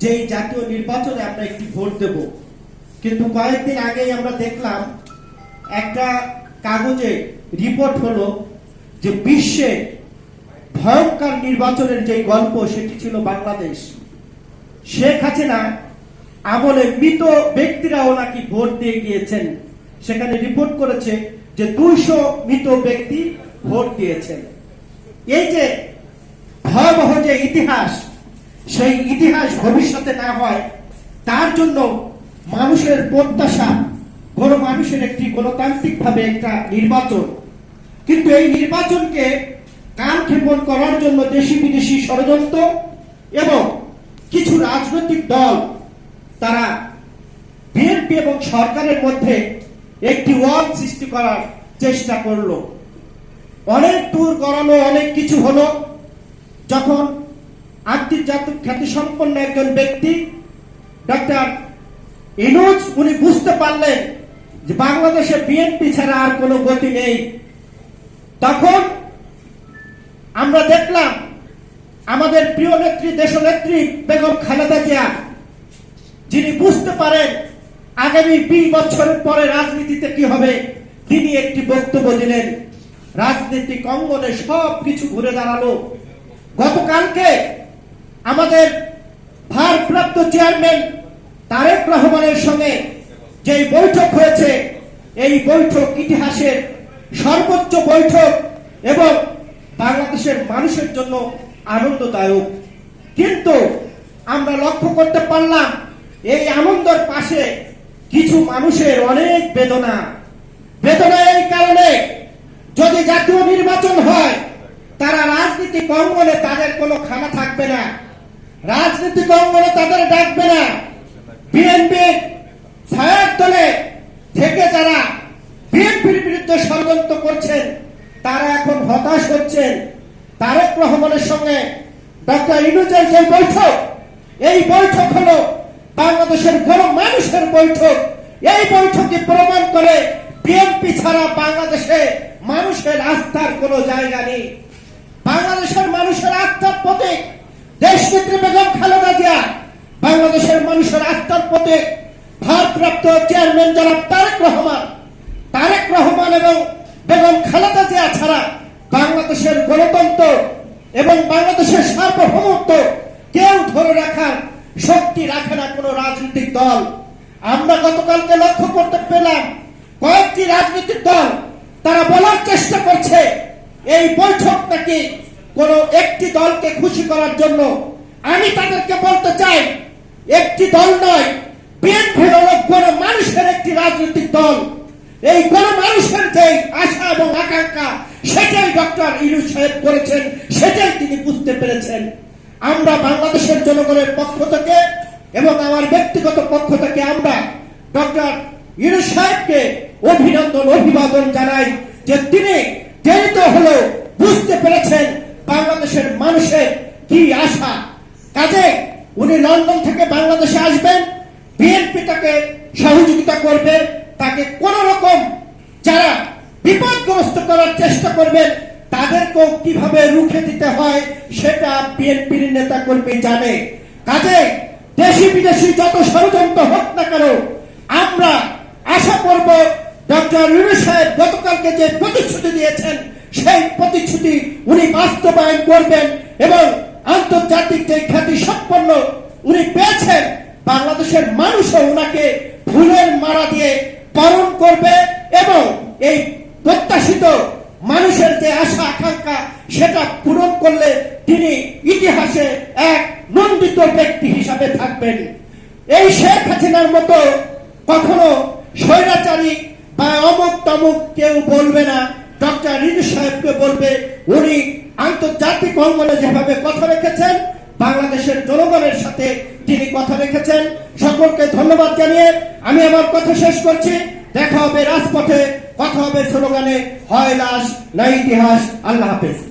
যে এই জাতীয় নির্বাচনে আমরা একটি ভোট দেব। কিন্তু কয়েকদিন আগেই আমরা দেখলাম একটা কাগজে রিপোর্ট হলো যে বিশ্বে ভয়ঙ্কর নির্বাচনের যে গল্প, সেটি ছিল বাংলাদেশ। শেখ হাসিনা আমলে মৃত ব্যক্তিরাও নাকি ভোট দিয়ে গিয়েছেন। সেখানে রিপোর্ট করেছে যে দুইশো মৃত ব্যক্তি ভোট দিয়েছেন। এই যে ভয়াবহ যে ইতিহাস সেই ইতিহাস ভবিষ্যতে না হয়, তার জন্য মানুষের প্রত্যাশা গণ মানুষের একটি গণতান্ত্রিক ভাবে একটা নির্বাচন। কিন্তু এই নির্বাচনকে কান ক্ষেপণ করার জন্য দেশি বিদেশি ষড়যন্ত্র এবং কিছু রাজনৈতিক দল তারা বিএনপি এবং সরকারের মধ্যে একটি ওয়াল সৃষ্টি করার চেষ্টা করল। অনেক দূর গড়ানো অনেক কিছু হলো। যখন আন্তর্জাতিক খ্যাতিসম্পন্ন একজন ব্যক্তি, ডক্টর ইনুজ, উনি বুঝতে পারলেন যে বাংলাদেশে বিএনপি ছাড়া আর কোনো গতি নেই। তখন আমরা দেখলাম আমাদের প্রিয় নেত্রী, দেশনেত্রী বেগম খালেদা জিয়া, যিনি বুঝতে পারেন আগামী বিশ বছরের পরে রাজনীতিতে কি হবে, তিনি একটি বক্তব্য দিলেন, রাজনৈতিক অঙ্গনে সব কিছু ঘুরে দাঁড়াল। গতকালকে আমাদের ভারপ্রাপ্ত চেয়ারম্যান তারেক রহমানের সঙ্গে যে বৈঠক হয়েছে, এই বৈঠক ইতিহাসের সর্বোচ্চ বৈঠক এবং বাংলাদেশের মানুষের জন্য আনন্দদায়ক। কিন্তু আমরা লক্ষ্য করতে পারলাম, এই আনন্দের পাশে কিছু মানুষের অনেক বেদনা। বেদনা এই কারণে, যদি জাতীয় নির্বাচন হয়, তারা রাজনীতিক অঙ্গনে তাদের কোনো খানা থাকবে না। রাজনীতিক অঙ্গনে তাদের ডাকবে না। বিএনপির ছায়ার তলে থেকে যারা বিএনপির বিরুদ্ধে ষড়যন্ত্র করছেন, তারা এখন হতাশ হচ্ছেন। তারেক রহমানের সঙ্গে ডক্টর ইনুজের যে বৈঠক, এই বৈঠক হলো বাংলাদেশের গণ মানুষের বৈঠক। এই বৈঠকে প্রমাণ করে বিএনপি ছাড়া বাংলাদেশে মানুষের আস্থার কোনো জায়গা নেই। বাংলাদেশের মানুষের আস্থার প্রতীক দেশনেত্রী জিয়া বাংলাদেশের মানুষের আস্থার প্রতীক ভারপ্রাপ্ত চেয়ারম্যান জনাব তারেক রহমান তারেক রহমান এবং বেগম খালেদা জিয়া ছাড়া বাংলাদেশের গণতন্ত্র এবং বাংলাদেশের সার্বভৌমত্ব কেউ ধরে রাখার শক্তি রাখে না কোনো রাজনৈতিক দল। আমরা গতকালকে লক্ষ্য করতে পেলাম, কয়েকটি রাজনৈতিক দল তারা বলার চেষ্টা করছে, এই বৈঠক নাকি কোন একটি দলকে খুশি করার জন্য আমি তাদেরকে বলতে চাই, একটি দল নয়, বিএনপি হল গণ মানুষের একটি রাজনৈতিক দল। এই গণ মানুষের যে আশা এবং আকাঙ্ক্ষা, সেটাই ডক্টর ইনু সাহেব করেছেন, সেটাই তিনি বুঝতে পেরেছেন। আমরা বাংলাদেশের জনগণের পক্ষ থেকে এবং আমার ব্যক্তিগত পক্ষ থেকে আমরা ডক্টর ইনু সাহেবকে অভিনন্দন, অভিবাদন জানাই যে তিনি দেরিত হলেও বুঝতে পেরেছেন বাংলাদেশের মানুষের কি আশা কাজে উনি লন্ডন থেকে বাংলাদেশে আসবেন বিএনপি তাকে সহযোগিতা করবে, তাকে কোন রকম যারা বিপদগ্রস্ত করার চেষ্টা করবেন তাদেরকেও কীভাবে রুখে দিতে হয় সেটা বিএনপির নেতা কর্মী জানে। কাজে দেশি বিদেশি যত ষড়যন্ত্র হোক না কেন, আমরা আশা করব ডক্টর ইউনু সাহেব গতকালকে যে প্রতিশ্রুতি দিয়েছেন, সেই প্রতিশ্রুতি উনি বাস্তবায়ন করবেন এবং আন্তর্জাতিক যে খ্যাতি সম্পন্ন উনি পেয়েছেন, বাংলাদেশের মানুষও ওনাকে ফুলের মারা দিয়ে পালন করবে এবং এই প্রত্যাশিত মানুষের যে আশা, আকাঙ্ক্ষা, সেটা পূরণ করলে তিনি ইতিহাসে এক নন্দিত ব্যক্তি হিসাবে থাকবেন। এই শেখ হাসিনার মতো কখনো স্বৈরাচারী বা অমুক তমুক কেউ বলবে না। ডক্টর রিজু সাহেবকে বলবে, উনি আন্তর্জাতিক অঙ্গনে যেভাবে কথা রেখেছেন, বাংলাদেশের জনগণের সাথে তিনি কথা রেখেছেন। সকলকে ধন্যবাদ জানিয়ে আমি আমার কথা শেষ করছি। দেখা হবে রাজপথে, কথা হবে স্লোগানে, হয় লাশ না ইতিহাস। আল্লাহ হাফেজ।